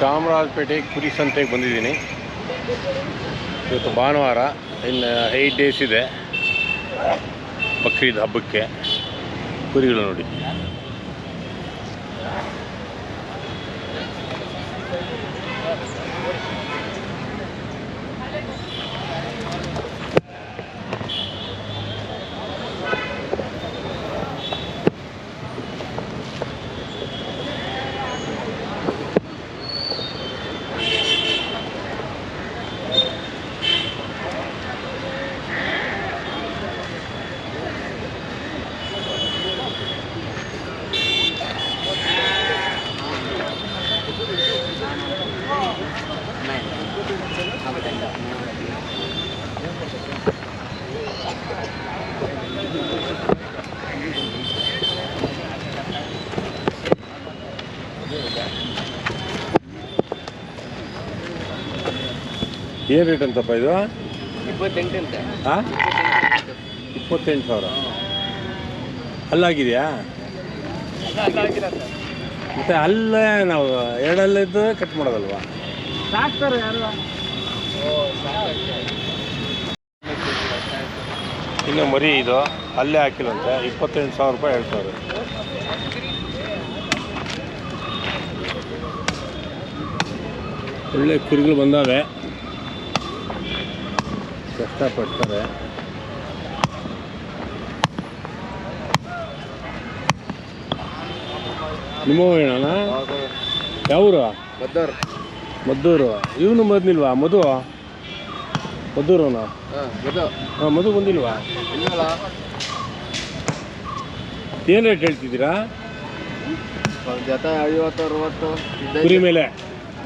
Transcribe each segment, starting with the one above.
ಚಾಮರಾಜಪೇಟೆ ಕುರಿ ಸಂತೆಗೆ ಬಂದಿದ್ದೀನಿ. ಇವತ್ತು ಭಾನುವಾರ ಇನ್ನು ಏಯ್ಟ್ ಡೇಸ್ ಇದೆ. ಬಕ್ರೀದ್ ಹಬ್ಬಕ್ಕೆ ಕುರಿಗಳು ನೋಡಿ. ಏನು ರೇಟ್ ಅಂತಪ್ಪ ಇದು? ಇಪ್ಪತ್ತೆಂಟು ಅಂತ. ಹಾಂ ಇಪ್ಪತ್ತೆಂಟು ಸಾವಿರ. ಅಲ್ಲಾಗಿದೆಯಾ? ಮತ್ತೆ ಅಲ್ಲೇ ನಾವು ಎರಡಲ್ಲಿದ್ದು ಕಟ್ ಮಾಡೋದಲ್ವಾ? ಇನ್ನು ಮರಿ ಇದು ಅಲ್ಲೇ ಹಾಕಿಲ್ಲಂತೆ. ಇಪ್ಪತ್ತೆಂಟು ಸಾವಿರ ರೂಪಾಯಿ ಹೇಳ್ತಾರೆ ಒಳ್ಳೆ ಕುರಿಗಳು ಬಂದಾವೆ. ಕಷ್ಟಪಡ್ತಾರೆ. ನಿಮ್ಮವ ಏನಣ್ಣ? ಯಾವೂರು ಬದ್ದವ್ರು ಮದ್ದೂರು. ಇವನು ಬಂದಿಲ್ವಾ? ಮಧು? ಮದ್ದೂರವನು? ಹಾಂ ಮಧು. ಬಂದಿಲ್ವಾ? ಏನು ರೇಟ್ ಹೇಳ್ತಿದ್ದೀರಾ? ಜೊತೆ ಐವತ್ತು ಅರವತ್ತು. ಕುರಿ ಮೇಲೆ.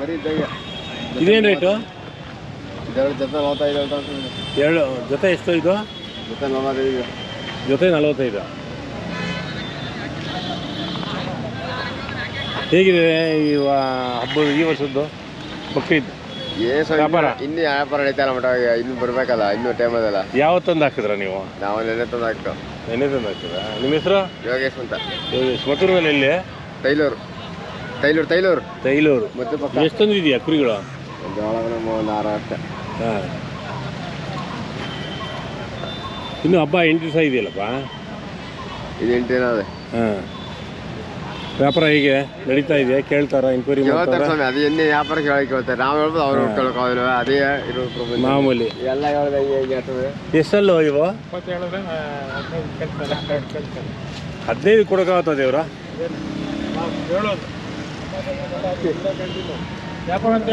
ಮರಿ ಇದೇನು ರೇಟು ಇದೆರಡು ಜೊತೆ ನಲವತ್ತೈದು ಹೇಳ್ತಾ ಎರಡು ಜೊತೆ ಎಷ್ಟು ಇದು? ಜೊತೆ ನಲವತ್ತೈದು ಜೊತೆ ನಲವತ್ತೈದು. ಹೇಗಿದೆ ಈ ಹಬ್ಬ ಹಬ್ಬದ ಈ ವರ್ಷದ್ದು? ಬಕ್ರೀದ್ ಏಸು ವ್ಯಾಪಾರ? ಇನ್ನು ವ್ಯಾಪಾರ ನಡೀತಾರ ಮಟ ಇನ್ನು ಬರ್ಬೇಕಲ್ಲ ಇನ್ನು ಟೈಮ್ ಅದಲ್ಲ ಯಾವತ್ತೊಂದು ಹಾಕಿದ್ರ ನೀವು? ನಾವು ನೆನೆ ತಂದು ಹಾಕ್ತಾವ ನೆನೆ ತಂದು ಹಾಕಿದ್ರ. ನಿಮ್ಮ ಹೆಸರು? ಯೋಗೇಶ್ ಅಂತ. ಮತ್ತೂರಿನಲ್ಲಿ ಎಲ್ಲಿ ಟೈಲೂರು. ಟೈಲೂರು ಟೈಲೂರು. ತೈಲೂರು ಮತ್ತೆ ಪಕ್ಕ ಎಷ್ಟೊಂದು ಇದೆಯಾ ಕುರಿಗಳು? ಆರು ಅಷ್ಟೇ. ಹಾಂ. ಇನ್ನು ಹಬ್ಬ ಎಂಟು ದಿವಸ ಇದೆಯಲ್ಲಪ್ಪ? ಇದು ಅದೇ. ಹಾಂ. ವ್ಯಾಪಾರ ಹೀಗೆ? ನಡೀತಾ ಇದೆ ಕೇಳ್ತಾರ? ಎನ್ಕ್ವೈರಿ ಮಾಡ್ತಾರ? ಸ್ವಾಮಿ ಅದು ಎಣ್ಣೆ ವ್ಯಾಪಾರ ಕೇಳಿ ಕೇಳ್ತಾರೆ. ನಾವು ಹೇಳ್ಬೋದು ಅವ್ರು ಕೇಳೋಕ್ಕಾಗಲ್ಲ ಅದೇ ಇರೋ ಪ್ರಾಬ್ಲಮ್ ಮಾಮೂಲಿ. ಎಲ್ಲ ಹೇಳ್ದೆ ಹೇಗೆ ಆಗ್ತದೆ. ಎಷ್ಟಲ್ಲೋ ಇವು? ಹದಿನೈದು ಕೊಡೋಕ್ಕಾಗ್ತದೆ ದೇವ್ರ?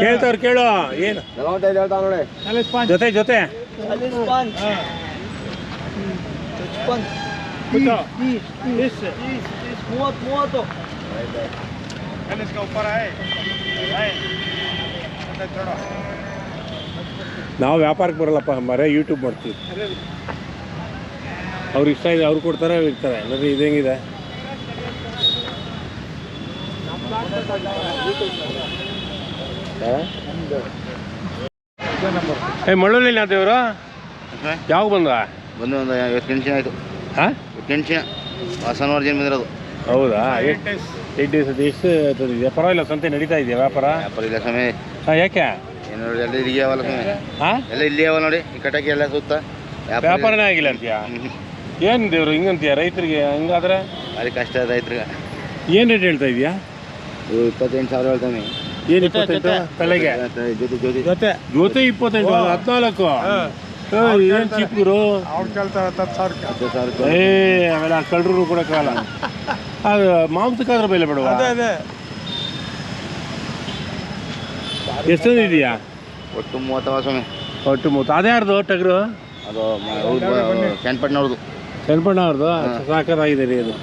ಕೇಳ್ತಾವ್ರು ಕೇಳು. ಏನು? ನಲವತ್ತೈದು ಹೇಳ್ತಾವ ನೋಡಿ. ಜೊತೆ ಜೊತೆ. ನಾವು ವ್ಯಾಪಾರಕ್ಕೆ ಬರಲ್ಲಪ್ಪ ಮರೆ ಯೂಟ್ಯೂಬ್ ಮಾಡ್ತೀವಿ ಅವ್ರು ಇಷ್ಟ ಇದೆ ಅವ್ರು ಕೊಡ್ತಾರೆ ಅವ್ರು ಇರ್ತಾರೆ. ನೋಡ್ರಿ ಇದು ಹೆಂಗಿದೆ? ಏ ಮಳ್ಳೂರಿನ ದೇವ್ರು? ಯಾವಾಗ ಬಂದ ಬಂದು ಒಂದು ಇವತ್ತು ಟೆನ್ಷನ್ ಆಯಿತು. ಹಾಂ? ಟೆನ್ಷನ್ ಹೊಸನವ್ರ ಜನ ಬಂದಿರೋದು ಹೌದಾ? ಏಟ್ ಡೇಸ್ ಅದು ಎಷ್ಟು ತಂದಿದ್ಯಾ ಪರವಾಗಿಲ್ಲ ಸಂತೆ ನಡೀತಾ ಇದೆಯಾ ವ್ಯಾಪಾರ? ವ್ಯಾಪಾರ ಇಲ್ಲ ಸಮಯ ಹಾಂ ಯಾಕೆ? ಏನು ನೋಡಿ ಎಲ್ಲ ಇಲ್ಲಿಗೆ ಅವಲ್ಲ ಸಮಯ ಹಾಂ? ಎಲ್ಲ ಇಲ್ಲಿ ಅವಲ್ಲ ನೋಡಿ ಈ ಕಟಕಿ ಎಲ್ಲ ಸುತ್ತ. ವ್ಯಾಪಾರನೇ ಆಗಿಲ್ಲ ಅಂತೀಯಾ? ಏನು ದೇವ್ರು ಹಿಂಗಂತೀಯ ರೈತರಿಗೆ ಹಿಂಗಾದ್ರೆ? ಭಾರಿ ಕಷ್ಟ ರೈತರಿಗೆ. ಏನು ರೇಟ್ ಹೇಳ್ತಾ ಇದೆಯಾ? ಇಪ್ಪತ್ತೆಂಟು ಸಾವಿರ ಹೇಳ್ತಾನೆ. ಏನು ಇಪ್ಪತ್ತೆಂಟು? ತಲೆಗೆ. ಜೊತೆ ಜೊತೆ ಜೊತೆ. ಜೊತೆ. ಇಪ್ಪತ್ತೆಂಟು ಹದಿನಾಲ್ಕು. ಏನು ಚಿಕ್ಕರು? ಏ ಆಮೇಲೆ ಕೊಡೋಕ್ಕಾಗಲ್ಲ ಅದು ಮಾಂಸಕ್ಕಾದ್ರೆ ಬೆಲೆ ಬಿಡುವ? ಎಷ್ಟೊಂದು ಇದೆಯಾ? ಒಟ್ಟು ಮೂವತ್ತವ ಸ್ವಾಮಿ. ಒಟ್ಟು ಮೂವತ್ತು. ಅದೇ ಯಾರ್ದು ಟಗ್ರು ಅದು ಅವ್ರದ್ದು ಚನ್ನಪಣ್ಣ ಅವ್ರದ್ದು ಸಾಕಾಗಿದೆ ರೀ ಅದು.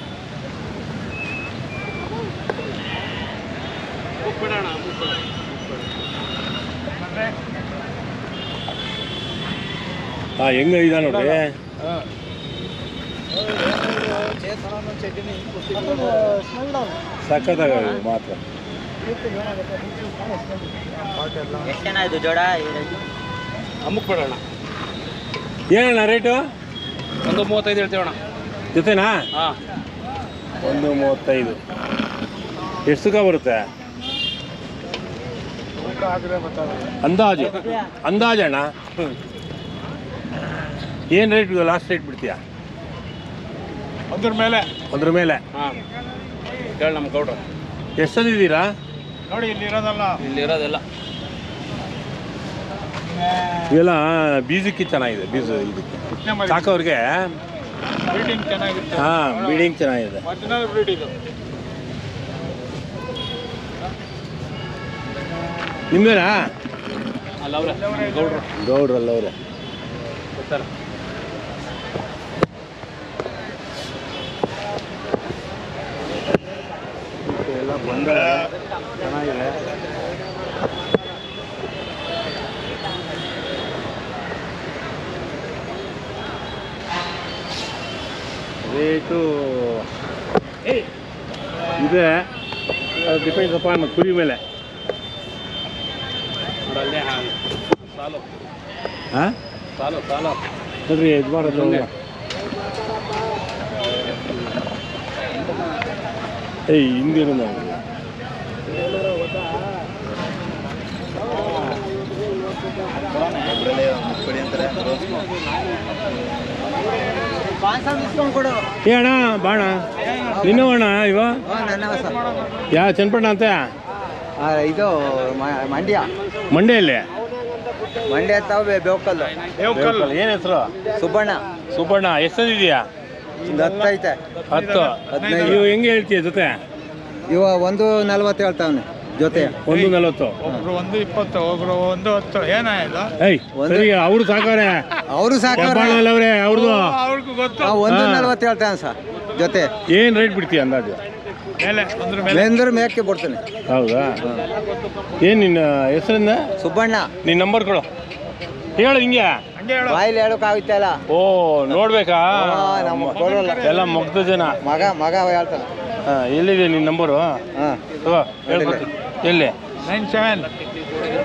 ಹಾಂ ಹೆಂಗ ಇದೆ ನೋಡಿ? ಸಖತ್ತಾಗ ಮಾತ್ರ. ಜೋಡ? ಅಮ್ಮಕ್ಕೆ ಬಿಡೋಣ. ಏನಣ್ಣ ರೇಟು ಒಂದು ಮೂವತ್ತೈದು ಹೇಳ್ತೀವಣ್ಣ. ಜೊತೆನಾ? ಹಾಂ. ಒಂದು ಮೂವತ್ತೈದು. ಎಷ್ಟು ತೂಕ ಬರುತ್ತೆ? ಅಂದಾಜು. ಅಂದಾಜಣ್ಣ ಏನು ರೇಟ್ ಲಾಸ್ಟ್ ರೇಟ್ ಬಿಡ್ತೀಯಾ ಅದ್ರ ಮೇಲೆ ಅದ್ರ ಮೇಲೆ ಹಾಂ ಹೇಳಿ ನಮ್ಮ ಗೌಡ್ರು ಎಷ್ಟಂದಿದ್ದೀರಾ ನೋಡಿ ಇಲ್ಲಿ ಇರೋದಲ್ಲ ಇಲ್ಲಿ ಇರೋದೆಲ್ಲ ಇವೆಲ್ಲ ಬೀಜಕ್ಕೆ ಚೆನ್ನಾಗಿದೆ ಬೀಜ ಇದಕ್ಕೆ ಸಾಕೋರಿಗೆ ಬ್ರೀಡಿಂಗ್ ಚೆನ್ನಾಗಿರುತ್ತೆ ಹಾಂ ಬೀಡಿಂಗ್ ಚೆನ್ನಾಗಿದೆ ಒರಿಜಿನಲ್ ಬ್ರೀಡ್ ಇದು ನಿಮ್ದೇನಾ ಅಲ್ಲ ಅವ್ರೆ ಗೌಡ್ರು ಗೌಡ್ರಲ್ಲ ಅವರೇ ಎಲ್ಲ ಬಂದ ಚೆನ್ನಾಗಿದೆ. ರೇಟು ಇದೆ. ಡಿಪೆಂಡ್ಸ್ ಅಪಾನ್ ಕುರಿ ಮೇಲೆ. ಅಲ್ಲೇ ಹಾಂ ಸಾಲು. ಹಾಂ ಸಾಲು ಸಾಲು. ನೋಡ್ರಿ ಇದು ಮಾಡೋದು. ಏಯ್ ಹಿಂದೇನು ನಾವು. ಕೊಡು ಏ ಅಣ್ಣ ಬಾಣ. ನಿನ್ನವ ಅಣ್ಣ ಇವ? ನನ್ನ ಯಾ ಚನ್ನಪಣ್ಣ ಅಂತ? ಇದು ಮಂಡ್ಯ ಮಂಡ್ಯ ಮಂಡ್ಯಲ್ಲಿ ಮಂಡ್ಯ ತಾವು ಬೇವಕಲ್ಲು. ಏನ್ ಹೆಸರು? ಸುಬ್ಬಣ್ಣ. ಸುಬ್ಬಣ್ಣ. ಎಷ್ಟದಿದೆಯಾ ಒಂದು ಹತ್ತೈತೆ ಹತ್ತು. ಹದಿನೈದು. ನೀವು ಹೆಂಗೆ ಹೇಳ್ತೀಯ ಜೊತೆ? ಇವ ಒಂದು ನಲ್ವತ್ತು ಹೇಳ್ತಾವನೆ ಜೊತೆ. ಒಂದು ನಲವತ್ತು. ಒಬ್ರು ಒಂದು ಇಪ್ಪತ್ತು ಒಬ್ರು ಒಂದು ಹತ್ತು. ಏನಾಯ್ತು ಏಯ್ ಸರಿ ಅವರು ಸಾಕವ್ರೆ. ಅವರು ಹೆಬ್ಬಾಳಲ್ಲಿ ಅವ್ರೆ ಅವ್ರದ್ದು ಅವ್ರಿಗೂ ಗೊತ್ತು. ಒಂದು ಹಾ. ನಲ್ವತ್ತು ಹೇಳ್ತಾನೆ ಸರ್ ಜೊತೆ. ಏನು ರೇಟ್ ಬಿಡ್ತೀಯ ಅಂದಾಜು? ಮೇಲೆ ಅದ್ರ ಮೇಲೆ. ಮೇಕೆ ಬಿಡ್ತಾನೆ ಹೌದಾ? ಏನು ನಿನ್ನ ಹೆಸರಿಂದ ಸುಬ್ಬಣ್ಣ. ನಿನ್ನ ನಂಬರ್ ಕೊಡು. ಹೇಳು ಹಿಂಗೆ. ಬಾಯಲ್ಲಿ ಹೇಳೋಕ್ಕಾಗುತ್ತಲ್ಲ? ಓ ನೋಡ್ಬೇಕಾ? ನಮ್ಮ ಕೊಡೋಲ್ಲ. ಎಲ್ಲ ಮುಗ್ಧ ಜನ. ಮಗ ಮಗ ಹೇಳ್ತಾನೆ. ಹಾ, ಎಲ್ಲಿದೆ ನಿನ್ನ ನಂಬರು? ಹಾಂ. ಹೇಳ್ಕೊಡ್ತೀನಿ ಎಲ್ಲಿ? Nine seven.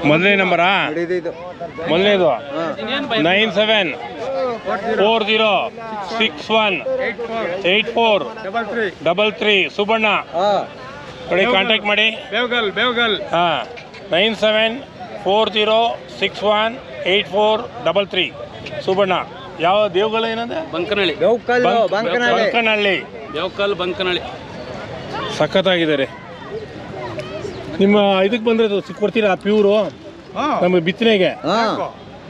ಮೊದಲನೇ ನಂಬರಾ? ಇದು. ಮೊದಲನೇದು? Nine seven. Four zero. Six one. Eight four. Double three. Subanna. ಹಾಂ. ನೋಡಿ ಕಾಂಟ್ಯಾಕ್ಟ್ ಮಾಡಿ. ಬೇವಗಲ್ ಬೇವಗಲ್. ಹಾಂ. Nine seven four zero six one. Eight four double three. Subanna ಯಾವ ದೇವಗಳ ಏನಂದ್ರೆ ಬಂಕನಹಳ್ಳಿ. ಬಂಕನಹಳ್ಳಿ. ದೇವ್ಕಲ್ ದೇವಕಲ್ ಬಂಕನಹಳ್ಳಿ. ಸಖತ್ತಾಗಿದ್ದಾರೆ. ನಿಮ್ಮ ಇದಕ್ಕೆ ಬಂದ್ರೆ ಕೊಡ್ತೀರಾ ಪ್ಯೂರು? ನಮಗೆ ಬಿತ್ತನೆಗೆ. ಹಾಂ.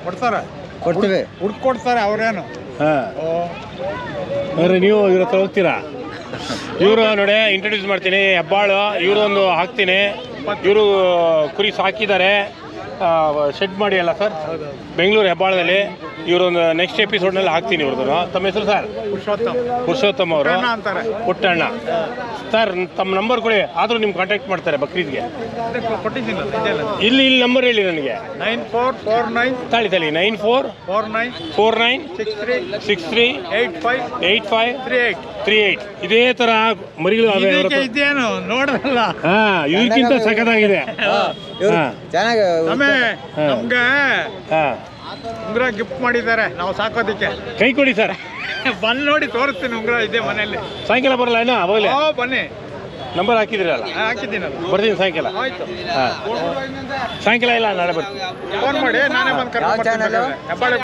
ಕೊಡ್ತಾರೆ. ಕೊಡ್ತೀವಿ. ಹುಡ್ಕ್ ಕೊಡ್ತಾರೆ ಅವ್ರೇನು? ಅಂದರೆ ನೀವು ಇವ್ರ ಹತ್ರ ಹೋಗ್ತೀರಾ? ಇವರು ನೋಡಿ ಇಂಟ್ರೊಡ್ಯೂಸ್ ಮಾಡ್ತೀನಿ. ಹೆಬ್ಬಾಳು ಇವರು ಒಂದು ಹಾಕ್ತೀನಿ. ಇವರು ಕುರಿ ಸಾಕಿದ್ದಾರೆ. ಶೆಡ್ ಮಾಡಿ ಅಲ್ಲ ಸರ್ ಬೆಂಗಳೂರು ಹೆಬ್ಬಾಳದಲ್ಲಿ ಇವರೊಂದು ನೆಕ್ಸ್ಟ್ ಎಪಿಸೋಡ್ನಲ್ಲಿ ಹಾಕ್ತೀನಿ ಇವ್ರದ್ದು ತಮ್ಮ ಹೆಸರು ಸರ್ ಪುರುಷೋತ್ತಮ್. ಪುರುಷೋತ್ತಮ್ ಅವರು? ಪುಟ್ಟಣ್ಣ ಸರ್ ತಮ್ಮ ನಂಬರ್ ಕೊಡಿ. ಆದರೂ ನಿಮ್ಗೆ ಕಾಂಟ್ಯಾಕ್ಟ್ ಮಾಡ್ತಾರೆ ಬಕ್ರೀದ್ಗೆ. ಇಲ್ಲಿ ಇಲ್ಲಿ ನಂಬರ್ ಹೇಳಿ ನನಗೆ. ನೈನ್ ಫೋರ್ ಫೋರ್ ನೈನ್ ತಾಳಿ ತಾಳಿ. Nine four four nine four nine six three six three eight five eight five three eight three eight ಇದೇ ಥರ ಮರಿಗಳು. ಇದೇನು? ನೋಡಲ್ಲ ಹಾ ಇದಕ್ಕಿಂತ ಸಖತ್ತಾಗಿದೆ. ಇವ್ರು ಹಾ. ಚೆನ್ನಾಗಿ. ನಮ್ಗೆ ಉಂಗುರ ಗಿಫ್ಟ್ ಮಾಡಿದ್ದಾರೆ. ನಾವು ಸಾಕೋದಿಕ್ಕೆ. ಕೈ ಕೊಡಿ ಸರ್. ಬಂದು ನೋಡಿ ತೋರಿಸ್ತೀನಿ ಉಂಗುರ ಇದೆ ಮನೆಯಲ್ಲಿ. ಸಾಯಂಕಾಲ ಬರಲ್ಲ ಏನೋ ಅವಾಗಲೇ ಓ ಬನ್ನಿ. ನಂಬರ್ ಹಾಕಿದ್ರಲ್ಲ ಹಾಕಿದ್ದೀನಲ್ಲ. ಬರ್ತೀನಿ ಸಾಯಂಕಾಲ. ಆಯ್ತು. ಸಾಯಂಕಾಲ ಇಲ್ಲ ನಾಳೆ ಬರ್ತೀನಿ. ಫೋನ್ ಮಾಡಿ ನಾನೇ ಬಂದು ಕರ್ಕೊಂಡು ಚಾನಲ್? ಬರ್ತೀನಿ ಹೆಬ್ಬಾಳೆ